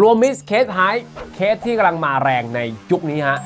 รวมมิสเคสไฮเคสที่กำลังมาแรงในยุคนี้ฮะ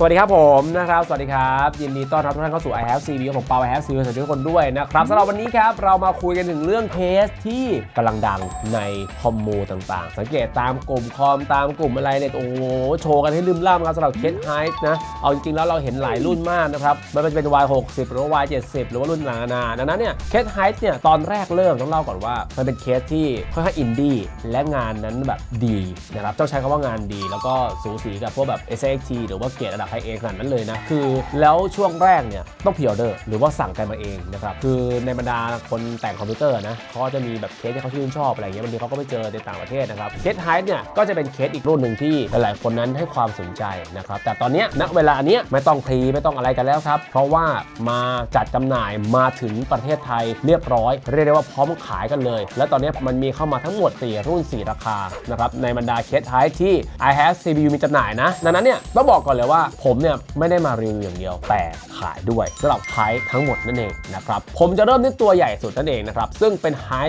สวัสดีครับผมนะครับ สวัสดีครับ ยินดีต้อนรับทุกท่านเข้าสู่ i have CV ผมเปา i have CV สวัสดีทุกคนด้วยนะครับสำหรับวันนี้ครับ เรามาคุยกันถึงเรื่องเคสที่กำลังดังในคอมมูต่างๆ สังเกตตามกลุ่มคอมตามกลุ่มอะไรเนี่ยโอ้โหโชว์กันให้ลืมล่ามครับสำหรับเคสไฮนะ เอาจริงๆแล้วเราเห็นหลายรุ่นมากนะครับไม่ว่าจะเป็น Y 60 หรือว่า Y 70 หรือว่ารุ่นหลังนานาดังนั้นเนี่ยเคสไฮเนี่ยตอนแรกเริ่มต้องเล่าก่อนว่ามันเป็นเคสที่ค่อนข้างอินดี้และงานนั้นแบบดีนะครับต้องใช้คำว่างานดี แล้วก็สูสีกับพวกแบบ SXT หรือว่าเกรดระดับไฮเอขนาดนั้นเลยนะ คือแล้วช่วงแรกเนี่ยต้องพิออเดอร์หรือว่าสั่งกันมาเองนะครับ คือในบรรดาคนแต่งคอมพิวเตอร์นะเขาจะมีแบบเคสที่เขาชื่นชอบอะไรอย่างเงี้ยบางทีเขาก็ไปเจอในต่างประเทศนะครับเคสไฮเนี่ยก็จะเป็นเคสอีกรุ่นหนึ่งที่หลายๆคนนั้นให้ความสนใจนะครับแต่ตอนเนี้ยณเวลาเนี้ยไม่ต้องพรีไม่ต้องอะไรกันแล้วครับ เพราะว่ามาจัดจำหน่ายมาถึงประเทศไทยเรียบร้อย เรียกได้ว่าพร้อมขายกันเลย และตอนนี้มันมีเข้ามาทั้งหมด 4 รุ่น 4 ราคานะครับในบรรดาเคสไฮที่ i have CPU มีจำหน่ายนะดังนั้นเนี่ยต้องบอกก่อนเลยว่าผมเนี่ยไม่ได้มารีวิวอย่างเดียวแต่ขายด้วยสำหรับไฮทั้งหมดนั่นเองนะครับผมจะเริ่มที่ตัวใหญ่สุดนั่นเองนะครับซึ่งเป็น h i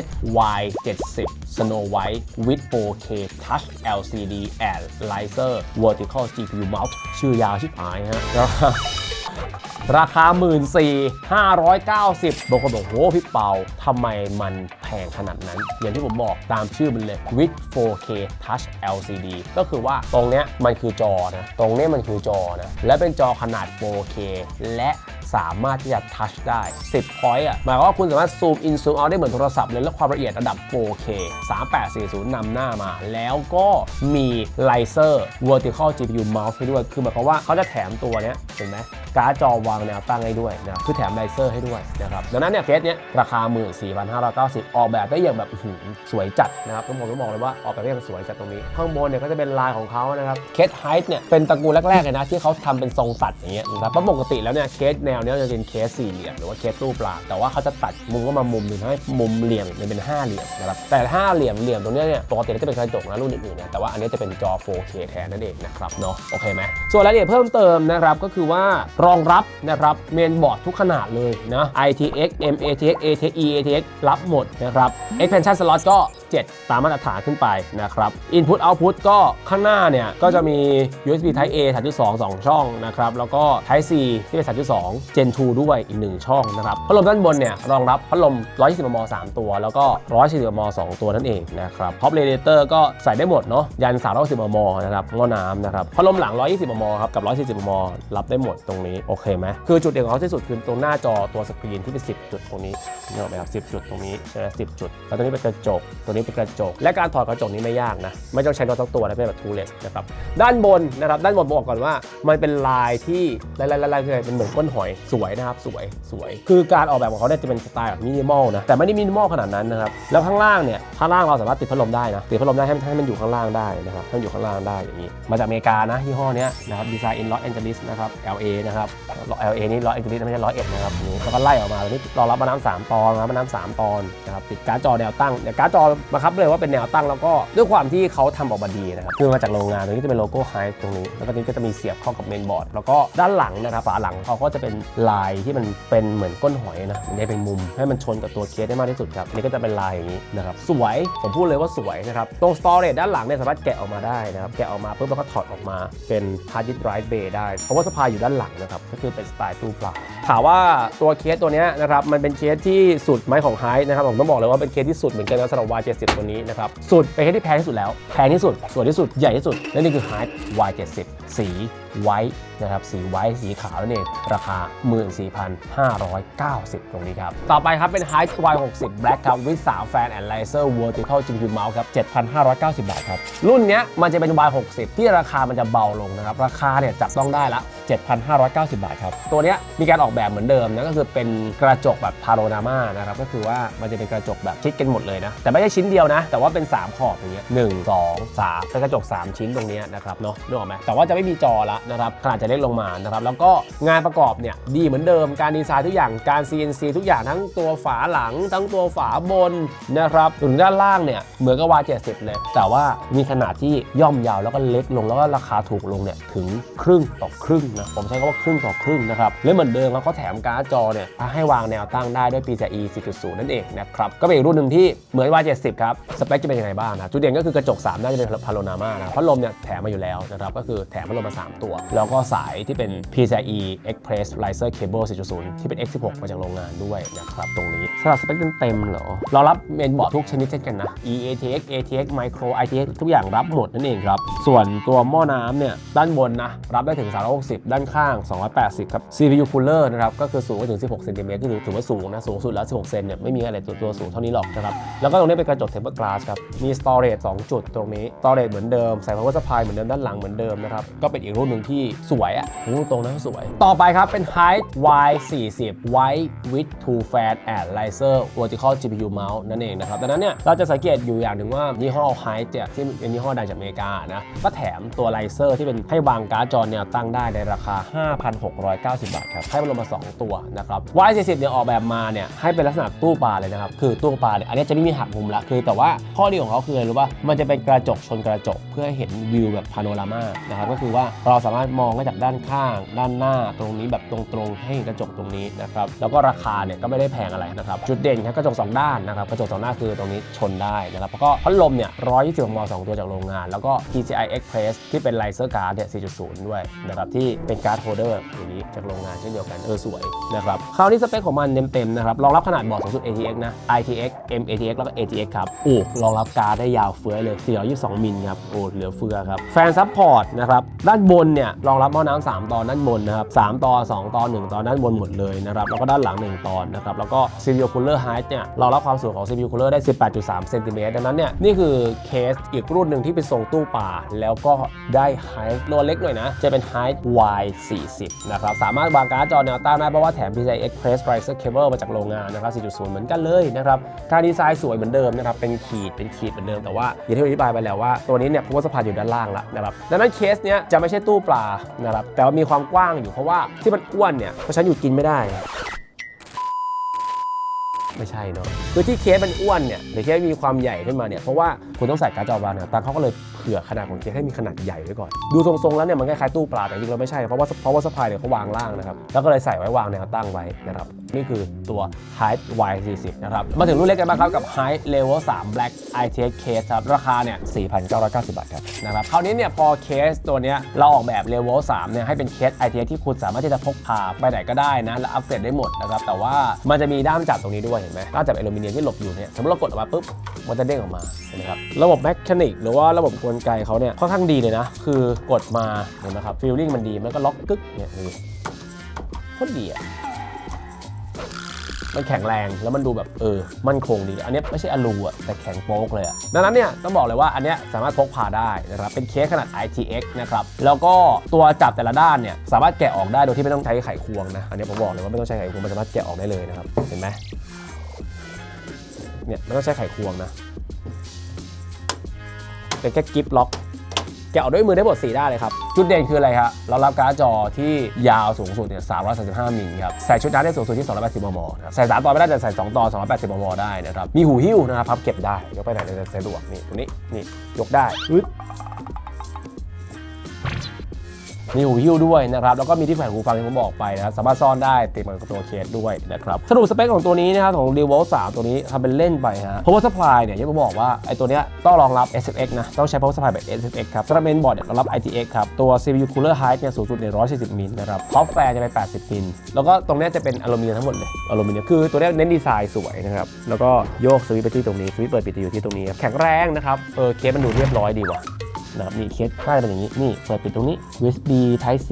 Y 70 Snow White with 4K Touch LCD and Laser Vertical GPU Mount ชื่อยาวชิบหายฮะ ราคา 14,590บางคนบอกโหพี่เปาทำไมมันแพงขนาดนั้น อย่างที่ผมบอกตามชื่อมันเลย with 4K Touch LCD ก็คือว่าตรงเนี้ยมันคือจอนะ ตรงเนี้ยมันคือจอนะ และเป็นจอขนาด 4K และสามารถที่จะทัชได้ 10 point อะ หมายความว่าคุณสามารถซูมอินซูมเอาได้เหมือนโทรศัพท์เลย และความละเอียดระดับ 4K 3840นำหน้ามา แล้วก็มีไลเซอร์ vertical GPU mouse ให้ด้วย คือหมายความว่าเขาจะแถมตัวเนี้ยเห็นไหมการ์ดจอวางแนวตั้งให้ด้วยนะครับคือแถมไลเซอร์ให้ด้วยนะครับดังนั้นเนี่ยเคสเนี้ยราคา 14,590 ออกแบบได้อย่างแบบหือสวยจัดนะครับต้องผมต้องบอกเลยว่าออกแบบได้อย่างสวยจัดตรงนี้ ข้างบนเนี่ยก็จะเป็นลายของเขานะครับเคสไฮท์เนี่ยเป็นตระกูลแรกๆเลยนะที่เขาทำเป็นทรงตัดอย่างเงี้ยนะครับเพราะปกติแล้วเนี่ยเคสแนวเนี้ยจะเป็นเคสสี่เหลี่ยมหรือว่าเคสตู้ปลาแต่ว่าเขาจะตัดมุมก็มามุมหนึ่งให้มุมเหลี่ยมเนี่ยเป็นห้าเหลี่ยมนะครับแต่ห้าเหลี่ยมเหลี่ยมตรงเนี้ยเนี่ยปกติจะเป็นกระจกนะรุ่นอื่นๆนี่ยแต่ว่าอันนี้จะเป็นจอ 4K แทนนั่นเองนะครับเนาะโอเคไหมส่วนรายละเอียดเพิ่มเติมนะครับก็คือว่ารองรับนะครับเมนบอร์ดทุกขนาดเลยนะ ITX MATX ATX EATX รับหมดนะครับ expansion slot ก็ 7 ตามมาตรฐานขึ้นไปนะครับ input output ก็ข้างหน้าเนี่ย ก็จะมี USB Type A 3.2 2 ช่องนะครับ แล้วก็ Type C ที่เป็น 3.2 Gen 2 ด้วยอีก 1 ช่องนะครับ พัดลมด้านบนเนี่ย รองรับพัดลม 120 มม 3 ตัว แล้วก็ 140 มม 2 ตัวนั่นเองนะครับ Top Radiator ก็ใส่ได้หมดเนาะยัน360 มม นะครับหม้อน้ำนะครับพัดลมหลัง 120 มม ครับ กับ 140 มม รับได้หมดตรงนี้โอเคไหมคือจุดเด่นของเขาที่สุดคือตรงหน้าจอตัวสกรีนที่เป็น 10 จุดตรงนี้นี่ออกไหมครับ10จุดตรงนี้ใช่ไหม10จุด แล้วตรงนี้เป็นกระจก ตัวนี้เป็นกระจก และการถอดกระจกนี้ไม่ยากนะ ไม่ต้องใช้น็อตทั้งตัวนะเป็นแบบ tooless นะครับ ด้านบนนะครับด้านบนบอกก่อนว่า มันเป็นลายที่ลายๆๆคือเป็นเหมือนก้นหอยสวยนะครับสวยสวย คือการออกแบบของเขาเนี่ยจะเป็นสไตล์แบบมินิมอลนะแต่ไม่ได้มินิมอลขนาดนั้นนะครับแล้วข้างล่างเนี่ยข้างล่างเราสามารถติดพัดลมได้นะติดพัดลมได้ให้ให้มันอยู่ข้างล่างได้นะครับให้มันอยู่ข้างล่างได้อย่างนี้ มาจากอเมริกานะยี่ห้อเนี้ยนะครับดีไซน์อินลอสแอนเจลิสนะครับ LA นะครับนะครับล้อ LA นี่ล้อยเอ็กซ์ลิไม่ใช่ล้อยเอ็ดนะครับอันนี้แล้วก็ไล่ออกมาตรงนี้รองรับมาน้ำสามตอนมาน้ำสามตอนนะครับติดการ์ดจอแนวตั้งเดี๋ยการ์ดจอมาครับเลยว่าเป็นแนวตั้งแล้วก็ด้วยความที่เขาทำออกมาดีนะครับคือมาจากโรงงานตรงนี้จะเป็นโลโก้ไฮตรงนี้ แล้วก็นี้ก็จะมีเสียบเข้ากับเมนบอร์ดแล้วก็ด้านหลังนะครับฝาหลังเขาก็จะเป็นลายที่มันเป็นเหมือนก้นหอยนะมันได้เป็นมุมให้มันชนกับตัวเคสได้มากที่สุดครับนี่ก็จะเป็นลายอย่างนี้นะครับสวยผมพูดเลยว่าสวยนะครับตรงสตอเรจด้านหลังเนี่ยสามารถแกะออกมาได้นะครับแกะออกมาปุ๊บแล้วก็ถอดออกมาเป็นฮาร์ดดิสไรฟ์เบย์ได้เพราะว่าสะพายอยู่ด้านหลังนะครับก็คือเป็นสไตล์ตู้ปลาถามว่าตัวเคสตัวนี้นะครับมันเป็นเคสที่สุดไหมของไฮนะครับผมต้องบอกเลยว่าเป็นเคสที่สุดเหมือนกันนะสำหรับ Y70 ตัวนี้นะครับสุดเป็นเคสที่แพงที่สุดแล้วแพงที่สุดสวยที่สุดใหญ่ที่สุดและนี่คือ Hyde Y70 สีไว้ นะครับสีไว้สีขาวนั่นเองราคา 14,590 ตรงนี้ครับ ต่อไปครับเป็น Hyde Y60 Black ครับ with 3 Fan and Laser Vertical GPU Mouse ครับ 7,590 บาทครับ รุ่นเนี้ยมันจะเป็น Y60 ที่ราคามันจะเบาลงนะครับ ราคาเนี่ยจับต้องได้ละ 7,590 บาทครับ ตัวเนี้ยมีการออกแบบเหมือนเดิมนะก็คือเป็นกระจกแบบพาโรนาม่านะครับก็คือว่ามันจะเป็นกระจกแบบชิดกันหมดเลยนะ แต่ไม่ใช่ชิ้นเดียวนะ แต่ว่าเป็น 3 ขอบอย่างเงี้ยหนึ่งสองสามเป็นกระจก 3 ชิ้นตรงเนี้ยนะครับเนาะนึกออกไหมแต่ว่าจะไม่มีจอละนะครับขนาดจะเล็กลงมานะครับแล้วก็งานประกอบเนี่ยดีเหมือนเดิมการดีไซน์ทุกอย่างการ CNC ทุกอย่างทั้งตัวฝาหลัง ทั้งตัวฝาบนนะครับถึงด้านล่างเนี่ยเหมือนกับ Y70 เลย แต่ว่ามีขนาดที่ย่อมยาวแล้วก็เล็กลงแล้วก็ราคาถูกลงเนี่ยถึงครึ่งต่อครึ่งนะผมใช้คำว่าครึ่งต่อครึ่งนะครับและเหมือนเดิมแล้วเขาแถมการ์ดจอเนี่ยให้วางแนวตั้งได้ด้วย PCIe 4.0 นั่นเองนะครับก็เป็นอีกรุ่นหนึ่งที่เหมือน Y70 ครับสเปคจะเป็นยังไงบ้างนะจุดเด่นก็คือกระจก3น่าจะเป็นพาโรนามานะพัดลมเนี่ยแถมมาอยู่แล้วนะครับก็คือแถมพัดลมมา 3 ตัว แล้วก็สายที่เป็น PCIe Express Riser Cable 4.0 ที่เป็น X16 มาจากโรงงานด้วยนะครับตรงนี้สำหรับสเปคเต็มๆเหรอรองรับเมนบอร์ดทุกชนิดเช่นกันนะ EATX ATX Micro ITX ทุกอย่างรับหมดนั่นเองครับ ส่วนตัวหม้อน้ำเนี่ย ด้านบนนะ รับได้ถึง 360 ด้านข้าง 280 ครับ CPU cooler นะครับ ก็คือสูงไปถึง 16เซนติเมตรที่ถือว่าสูงนะ สูงสุดแล้ว 16 เซนเนี่ยไม่มีอะไรตัวตัวสูงเท่านี้หรอกนะครับ แล้วก็ตรงนี้เป็นกระจก tempered glass ครับ มี storage 2 จุดตรงนี้ storage เหมือนเดิม ใส่ power supply เหมือนเดิมด้านหลังเหมือนเดิมนะครับก็เป็นอีกรุ่นหนึ่งที่สวยอะพูดตรงนะสวย ต่อไปครับเป็น Hyde Y40 White with two fan and laser vertical GPU mouse นั่นเองนะครับดังนั้นเนี่ยเราจะสังเกตอยู่อย่างหนึ่งว่ายี่ห้อ Hyde เนี่ยที่เป็นยี่ห้อดังจากอเมริกานะก็แถมตัวไลเซอร์ที่เป็นให้วางการ์ดจอแนวตั้งได้ในราคา 5,690 บาทครับให้มันลงมา 2 ตัวนะครับ Y40 เนี่ยออกแบบมาเนี่ยให้เป็นลักษณะตู้ปลาเลยนะครับคือตู้ปลาเนี่ยอันนี้จะไม่มีหักมุมละคือแต่ว่าข้อดีของเขาคืออะไรรู้ป่ะมันจะเป็นกระจกชนกระจกเพื่อให้เห็นวิวแบบพาโนรามานะครับก็คือว่าเราสามารถมองได้จากด้านข้าง ด้านหน้าตรงนี้แบบตรงๆ ให้กระจกตรงนี้นะครับแล้วก็ราคาเนี่ยก็ไม่ได้แพงอะไรนะครับจุดเด่นครับกระจกสองด้านนะครับกระจกสองด้าคือตรงนี้ชนได้นะครับแล้วก็พัดลมเนี่ย120ม2ตัวจากโรงงาน แล้วก็ PCI Express ที่เป็นไลเซอร์การ์ดเนี่ย4.0 ด้วยนะครับที่เป็นการ์ดโฮเดอร์อย่างนี้จากโรงงานเช่นเดียวกันเออสวยนะครับคราวนี้สเปคของมันเต็มๆนะครับรองรับขนาดบอร์ดสูงสุด ATX นะ ITX MATX แล้วก็ ATX ครับโอ้รองรับการ์ดได้ยาวเฟื้อยเลย422มิลครับโอ้เหลือเฟือครับแฟนซัพพอร์ตนะครับด้านบนเนี่ยรองรับอน้ำ3ตอนด้านบนนะครับ3ตอน2ตอน1ตอนด้านบนหมดเลยนะครับแล้วก็ด้านหลัง 1 ตอนนะครับแล้วก็ CPU Cooler Height เนี่ยเรองรับความสูงของ CPU Cooler ได้ 18.3เซนติเมตรดังนั้นเนี่ยนี่คือเคสอีกรุ่นหนึ่งที่เป็นทรงตู้ป่า แล้วก็ได้ Height ตัวเล็กหน่อยนะ จะเป็น Height Y40 นะครับสามารถวางการ์ดจอแนวตั้งได้เพราะว่าแถม PCI Express Riser Cable มาจากโรงงานนะครับ4.0 เหมือนกันเลยนะครับการดีไซน์สวยเหมือนเดิมนะครับเป็นขีดเป็นขีดเหมือนเดิมแต่ว่าอย่างที่อธิบายไปแล้วว่าตัวนี้เนี่ย power supply อยู่ด้านล่างแล้วนะครับดังนั้นเคสเนี้ยจะไม่ใช่ตู้ปลานะครับแต่ว่ามีความกว้างอยู่เพราะว่าที่มันอ้วนเนี่ยเพราะฉันอยู่กินไม่ได้ ไม่ใช่เนาะคือที่เคสมันอ้วนเนี่ยหรือเคสมีความใหญ่ขึ้นมาเนี่ยเพราะว่าคุณต้องใส่การ์ดจอวางเนี่ยตาเขาก็เลยเผื่อขนาดของเคสให้มีขนาดใหญ่ไว้ก่อนดูทรงๆแล้วเนี่ยมันคล้ายๆตู้ปลาแต่จริงๆเราไม่ใช่เพราะว่าเพราะว่าสปายเนี่ยเขาวางล่างนะครับแล้วก็เลยใส่ไว้วางแนวตั้งไว้นะครับนี่คือตัว Hype Y40 นะครับมาถึงรุ่นเล็กกันบ้างครับกับ Hype Level 3 Black ITX Case ครับราคาเนี่ย4,990 บาทครับนะครับคราวนี้เนี่ยพอเคสตัวเนี้ยเราออกแบบ Level 3เนี่ยให้เป็นเคส ITX ที่คุณสามารถที่จะพกพาไปไหนก็ได้นะและอัปเกรดได้หมดนะครับแต่ว่ามันจะมีด้ามจับตรงนี้ด้วยห็นไหมด้าจับอลูมิเนียมที่หลบอยู่เนี่ยสมมติเรากดออกมาปุ๊บมันจะเด้งออกมาเห็นไหมครับระบบแมชนิกหรือว่าระบบกลไกเขาเนี่ยค่อนข้างดีเลยนะ คือกดมาเห็นไหมครับฟีลลิ่งมันดีมันก็ล็อกกึ๊กเนี่ยดูโคตรดีอะมันแข็งแรงแล้วมันดูแบบเออมั่นคงดี อันนี้ไม่ใช่อลูอะแต่แข็งโป๊กเลยอะดังนั้นเนี่ยต้องบอกเลยว่าอันเนี้ยสามารถพกพาได้นะครับเป็นเคสขนาด ITX นะครับแล้วก็ตัวจับแต่ละด้านเนี่ยสามารถแกะออกได้โดยที่ไม่ต้องใช้ไขควงนะอันนี้ผมบอกเลยว่าไม่ต้องใช้ไขควงมันสามารถแกะออกได้เลยนะครับเห็นไหม เนี่ยมันต้องใช้ไขควงนะเป็นแค่กิฟล็อกแกะออกด้วยมือได้หมด4ด้านเลยครับ จุดเด่นคืออะไรครับเรารับการ์ดจอที่ยาวสูงสุดเนี่ย335 มิลครับ ใส่ชุดนั้นได้สูงสุดที่ 280 มมนะครับ ใส่ 3 ตอนไม่ได้แต่ใส่ 2 ตอน 280 มมได้นะครับ มีหูหิ้วนะครับพับเก็บได้ ยกไปไหนได้สะดวกนี่ตรงนี้ นี่ ยกได้อึ๊ด มีหูหิ้วด้วยนะครับแล้วก็มีที่แขวนหูฟังที่ผมบอกไปนะครับสามารถซ่อนได้ติดมากับตัวเคสด้วยนะครับสรุปสเปคของตัวนี้นะครับของ r e v o l 3ตัวนี้ทำเป็นเล่นไปฮะ power supply เนี่ยอยังผมบอกว่าไอ้ตัวเนี้ยต้องรองรับ SFX นะต้องใช้ power supply แบบ SFX ครับสำหรับ main board เนี่ยรองรับ ITX ครับตัว CPU cooler height เนี่ยสูงสุดเนี่ย140มิลนะครับ top fan จะเป็น80มิลแล้วก็ตรงเนี้ยจะเป็นอลูมิเนียมทั้งหมดเลยอลูมิเนียมคือตัวเนี้ยเน้นดีไซน์สวยนะครับแล้วก็โยกสวิตช์ไปที่ตรงนี้สวิตช์เปิดปิดอยู่ที่ตรงนี้แข็งแรงนะครับเออเคสมันดูเรียบร้อยดีว่ะ นะครับนี่เคสน่าจะเป็นอย่างนี้นี่เปิดปิดตรงนี้ USB Type C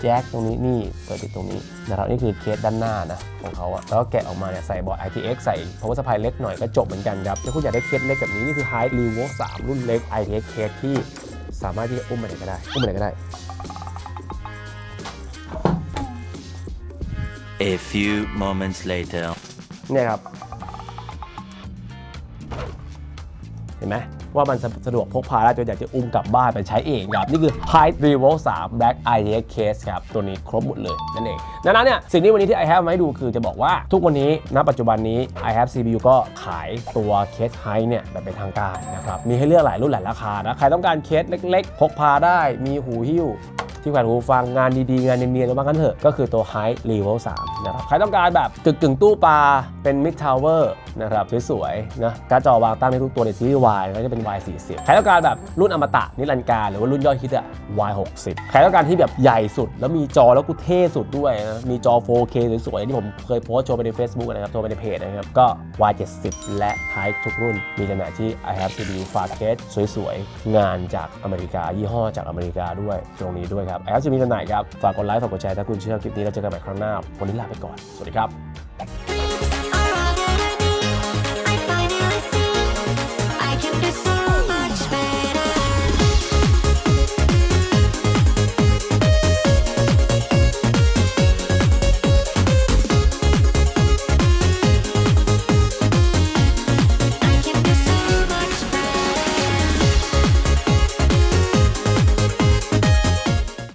แจ็คตรงนี้นี่เปิดปิดตรงนี้นะครับนี่คือเคสด้านหน้านะของเขาอะแล้วก็แกะออกมาเนี่ยใส่บอร์ด ITX ใส่ power supply เล็กหน่อยก็จบเหมือนกันครับถ้าคุณอยากได้เคสเล็กแบบนี้นี่คือ High Revo 3 รุ่นเล็ก ITX เคสที่สามารถที่จะอุ้มไปไหนก็ได้อุ้มไปไหนก็ได้ A few moments later. เนี่ยครับ เห็นไหม ว่ามันสะดวกพกพาได้จนอยากจะอุ้มกลับบ้านไปใช้เองครับ นี่คือ High Revo 3 Black IDX Case ครับ ตัวนี้ครบหมดเลยนั่นเอง ดังนั้นเนี่ยสิ่งที่วันนี้ที่ i have มาให้ดูคือจะบอกว่าทุกวันนี้ณปัจจุบันนี้ i have CPU ก็ขายตัวเคส High เนี่ยแบบเป็นทางการนะครับมีให้เลือกหลายรุ่นหลายราคานะใครต้องการเคสเล็ก ๆ พกพาได้มีหูหิ้วที่แขวนหูฟังงานดีๆ งานเนียนๆก็ว่างั้นเถอะก็คือตัว High Level 3นะครับใครต้องการแบบตึกกึ่งตู้ปลาเป็น Mid Tower นะครับสวยๆนะการ์ดจอวางตั้งในทุกตัวในซีรีส์ Y ก็จะเป็น Y 40ใครต้องการแบบรุ่นอมตะนิรันดร์การหรือว่ารุ่นยอดฮิตอะ Y 60ใครต้องการที่แบบใหญ่สุด แล้วมีจอแล้วกูเท่สุดด้วยนะมีจอ 4K สวยๆที่ผมเคยโพสต์โชว์ไปใน Facebook นะครับโชว์ไปในเพจนะครับก็ Y 70และ High ทุกรุ่น มีจำหน่ายที่ I have CPU ฝากเคสสวยๆงานจากอเมริกายี่ห้อจากอเมริกาด้วยตรงนี้ด้วยครับ I have CPU จำหน่ายครับฝากกดไลค์ฝากกดแชร์ถ้าคุณเชื่อคลิปนี้แล้วเจอกันใหม่ครั้งหน้าวันนี้ลาไปก่อนสวัสดีครับ